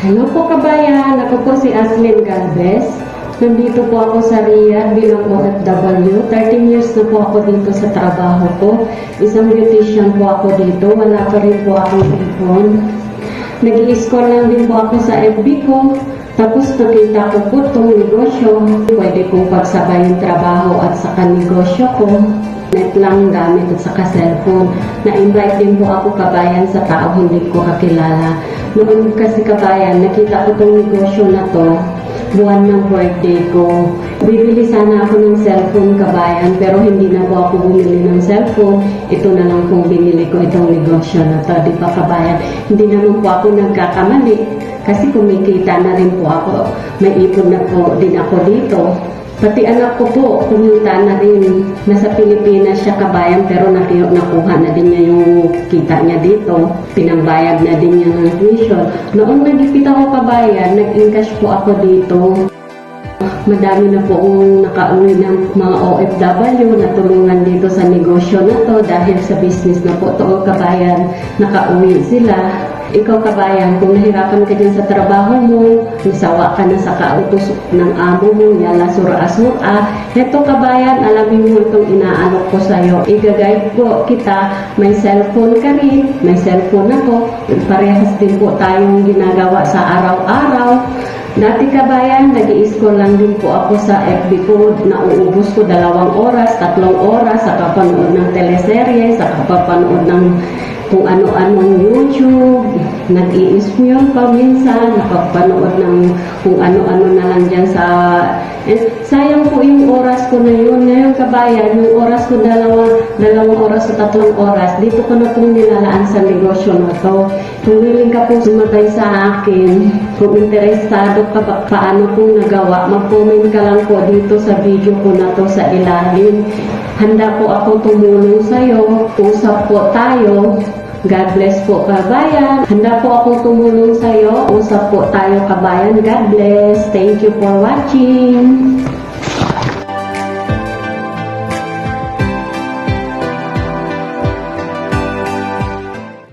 Hello po kabayan, ako po si Aslin Galvez. Nandito po ako sa Riyadh bilang OFW. 13 years na po ako dito sa trabaho ko. Isang beautician po ako dito. Wala pa rin po akong ipon. nag score lang din po ako sa FB ko. Tapos nakita ko po itong negosyo. Pwede kong pagsabay yung trabaho at saka negosyo ko. Net lang gamit at saka cellphone. Na-invite din po ako kabayan sa tao hindi ko kakilala. Noon kasi kabayan, nakita ko itong negosyo na to buwan ng birthday ko. Bibili sana ako ng cellphone kabayan pero hindi na po ako bumili ng cellphone. Ito na lang pong binili ko itong negosyo na to. Di ba kabayan? Hindi naman po ako nagkakamali kasi kumikita na rin po ako. May ipon na po din ako dito. Pati anak ko po, kumita na rin. Nasa Pilipinas siya kabayan pero naku- nakuha na din niya yung kita niya dito. Pinambayad na din niya ng tuition. Noong nagipit ako kabayan, nag-encash po ako dito. Madami na po akong nakauwi ng mga OFW na tulungan dito sa negosyo na to dahil sa business na po to kabayan, nakauwi sila. Ikaw kabayan, kung nahirapan ka dyan sa trabaho mo, nasawa ka na sa kautos ng amo mo, yala sura-asura, eto kabayan, alamin mo itong inaalok ko sa'yo. Igagayad ko kita, may cellphone ka rin, may cellphone ako, parehas din po tayong ginagawa sa araw-araw. Dati kabayan, nag school lang din po ako sa FB ko. Nauubos ko dalawang oras, tatlong oras sa kapanood ng teleserye, sa kapapanood ng kung ano-anong YouTube. Nag-i-smule pa minsan, nakapanood ng kung ano-ano na lang dyan sa... Eh, sayang po yung oras ko na yun. Ngayon kabayan, yung oras ko dalawa, dalawang oras sa tatlong oras, dito ko na pong nilalaan sa negosyo na to. Kung willing ka po sumatay sa akin, kung interesado ka pa paano kong nagawa, mag-comment ka lang po dito sa video ko na to sa ilalim. Handa po ako tumulong sa'yo. Usap po tayo. God bless po kabayan. Handa po akong tumulong sa'yo. Usap po tayo kabayan. God bless. Thank you for watching.